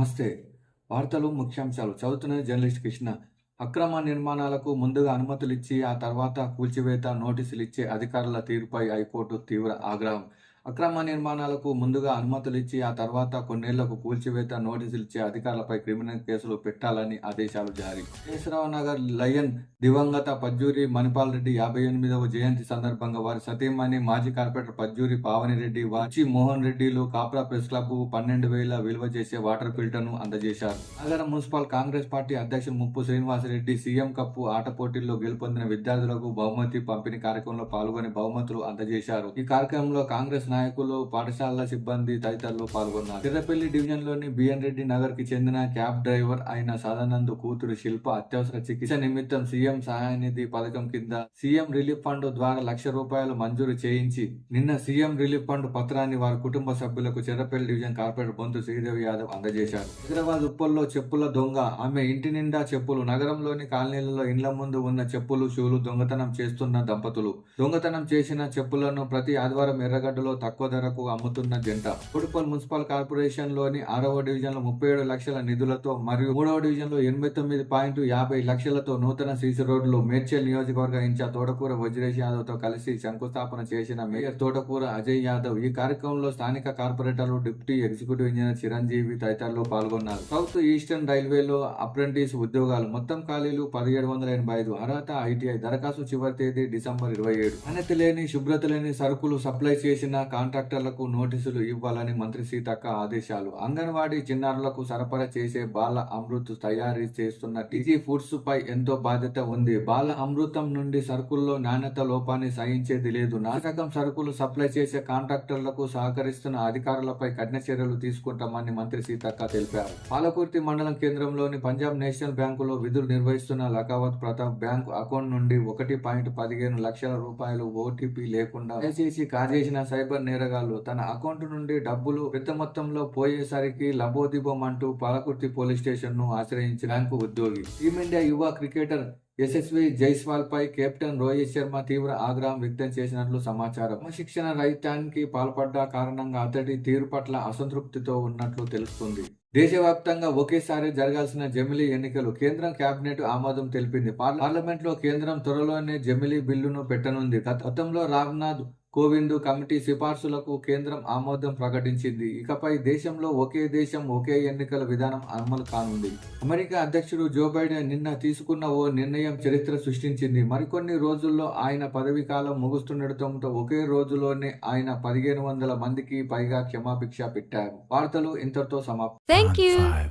నమస్తే. వార్తలు ముఖ్యాంశాలు. చదువుతున్న జర్నలిస్ట్ కృష్ణ. అక్రమ నిర్మాణాలకు ముందుగా అనుమతులు ఇచ్చి ఆ తర్వాత కూల్చివేత నోటీసులు ఇచ్చే అధికారుల తీరుపై హైకోర్టు తీవ్ర ఆగ్రహం. అక్రమ నిర్మాణాలకు ముందుగా అనుమతులు ఇచ్చి ఆ తర్వాత కొన్నేళ్ళకు కూల్చివేత నోటీసులు ఇచ్చే అధికారులపై క్రిమినల్ కేసులు పెట్టాలని ఆదేశాలు జారీ. కేశరావు నగర్ లయన్ దివంగత పజ్జూరి మణిపాల్ రెడ్డి యాభై ఎనిమిదవ జయంతి సందర్భంగా వారి సతీమణి మాజీ కార్పొరేటర్ పజ్జూరి పావనిరెడ్డి వాచి మోహన్ రెడ్డిలు కాప్రా ప్రెస్ క్లబ్ పన్నెండు వేల విలువ చేసే వాటర్ ఫిల్టర్ను అందజేశారు. నగర మున్సిపల్ కాంగ్రెస్ పార్టీ అధ్యక్షుడు ముప్పు శ్రీనివాసరెడ్డి సీఎం కప్పు ఆట పోటీల్లో గెలుపొందిన విద్యార్థులకు బహుమతి పంపిణీ కార్యక్రమంలో పాల్గొని బహుమతులు అందజేశారు. ఈ కార్యక్రమంలో కాంగ్రెస్ నాయకులు పాఠశాలల సిబ్బంది తదితరులు పాల్గొన్నారు. చిర్రపల్లి డివిజన్లోని బిఎన్ రెడ్డి నగర్కి చెందిన క్యాబ్ డ్రైవర్ అయిన సదానంద్ కూతురు శిల్ప అత్యవసర చికిత్స నిమిత్తం సీఎం సహాయ నిధి పథకం కింద సీఎం రిలీఫ్ ఫండ్ ద్వారా లక్ష రూపాయలు మంజూరు చేయించి నిన్న సీఎం రిలీఫ్ ఫండ్ పత్రాన్ని వారి కుటుంబ సభ్యులకు చిరపల్లి డివిజన్ కార్పొరేటర్ బొంతు శ్రీదేవి యాదవ్ అందజేశారు. హైదరాబాద్ ఉప్పల్లో చెప్పుల దొంగ ఆమె ఇంటి నిండా చెప్పులు నగరంలోని కాలనీలలో ఇండ్ల ముందు ఉన్న చెప్పులు షూలు దొంగతనం చేస్తున్న దంపతులు. దొంగతనం చేసిన చెప్పులను ప్రతి ఆదివారం ఎర్రగడ్డలో తక్కువ ధరకు అమ్ముతున్న జంట. ఉడుపల్ మున్సిపల్ కార్పొరేషన్లోని ఆరవ డివిజన్లో ముప్పై ఏడు లక్షల నిధులతో మరియు మూడవ డివిజన్లో ఎనభై తొమ్మిది పాయింట్ యాభై లక్షలతో నూతన సీసీ రోడ్లు మేడ్చల్ నియోజకవర్గ ఇన్ఛార్జ్ తోటకూర వజ్రేష్ యాదవ్తో కలిసి శంకుస్థాపన చేసిన మేయర్ తోటకూర అజయ్ యాదవ్ ఈ కార్యక్రమంలో స్థానిక కార్పొరేటర్లు డిప్యూటీ ఎగ్జిక్యూటివ్ ఇంజనీర్ చిరంజీవి తదితరులు పాల్గొన్నారు. సౌత్ ఈస్టర్న్ రైల్వేలో అప్రెంటిస్ ఉద్యోగాలు మొత్తం ఖాళీలు పదిహేడు వందల ఎనభై ఐదు. అర్హత ఐటీఐ దరఖాస్తు చివరి తేదీ డిసెంబర్ ఇరవై ఏడు. నాణ్యత లేని శుభ్రత లేని సరుకులు సప్లై చేసిన కాంట్రాక్టర్లకు నోటీసులు ఇవ్వాలని మంత్రి సీతక్క ఆదేశాలు. అంగన్వాడీ చిన్నారులకు సరఫరా చేసే బాల అమృత్ తయారీ చేస్తున్న టీజీ ఫుడ్స్ పై ఎంతో బాధ్యత ఉంది. బాల అమృతం నుండి సరుకుల్లో నాణ్యత లోపాన్ని సహించేది లేదు. నాటకం సరుకులు సప్లై చేసే కాంట్రాక్టర్లకు సహకరిస్తున్న అధికారులపై కఠిన చర్యలు తీసుకుంటామని మంత్రి సీతక్క తెలిపారు. పాలకుర్తి మండలం కేంద్రంలోని పంజాబ్ నేషనల్ బ్యాంకులో విధులు నిర్వహిస్తున్న లకావత్ ప్రతాప్ బ్యాంకు అకౌంట్ నుండి ఒకటి పాయింట్ పదిహేను లక్షల రూపాయలు ఓటీపీ లేకుండా దయచేసి కాజేసిన సైబర్ నేరగాళ్ళు తన అకౌంట్ నుండి డబ్బులు పెద్ద మొత్తంలో పోయేసరికి లబోదిబోం అంటూ పాలకుర్తి పోలీస్ స్టేషన్ను ఆశ్రయించిన బ్యాంకు ఉద్యోగి. టీమిండియా యువ క్రికెటర్ యశస్వి జైస్వాల్ పై కెప్టెన్ రోహిత్ శర్మ తీవ్ర ఆగ్రహం వ్యక్తం చేసినట్లు సమాచారం. శిక్షణ రైతానికి పాల్పడ్డ కారణంగా అతడి తీరు పట్ల అసంతృప్తితో ఉన్నట్లు తెలుస్తుంది. దేశవ్యాప్తంగా ఒకేసారి జరగాల్సిన జమిలీ ఎన్నికలు కేంద్రం కేబినెట్ ఆమోదం తెలిపింది. పార్లమెంట్లో కేంద్రం త్వరలోనే జమిలీ బిల్లును పెట్టనుంది. గతంలో రామ్నాథ్ కోవింద్ కమిటీ సిఫార్సులకు కేంద్రం ఆమోదం ప్రకటించింది. ఇకపై దేశంలో ఒకే దేశం ఒకే ఎన్నికల విధానం అమలు కానుంది. అమెరికా అధ్యక్షుడు జో బైడెన్ నిన్న తీసుకున్న ఓ నిర్ణయం చరిత్ర సృష్టించింది. మరికొన్ని రోజుల్లో ఆయన పదవీ కాలం ముగుస్తుండటంతో ఒకే రోజులోనే ఆయన పదిహేను వందల మందికి పైగా క్షమాభిక్ష పెట్టారు. వార్తలు ఇంతటితో సమాప్తం. Thank you. Five,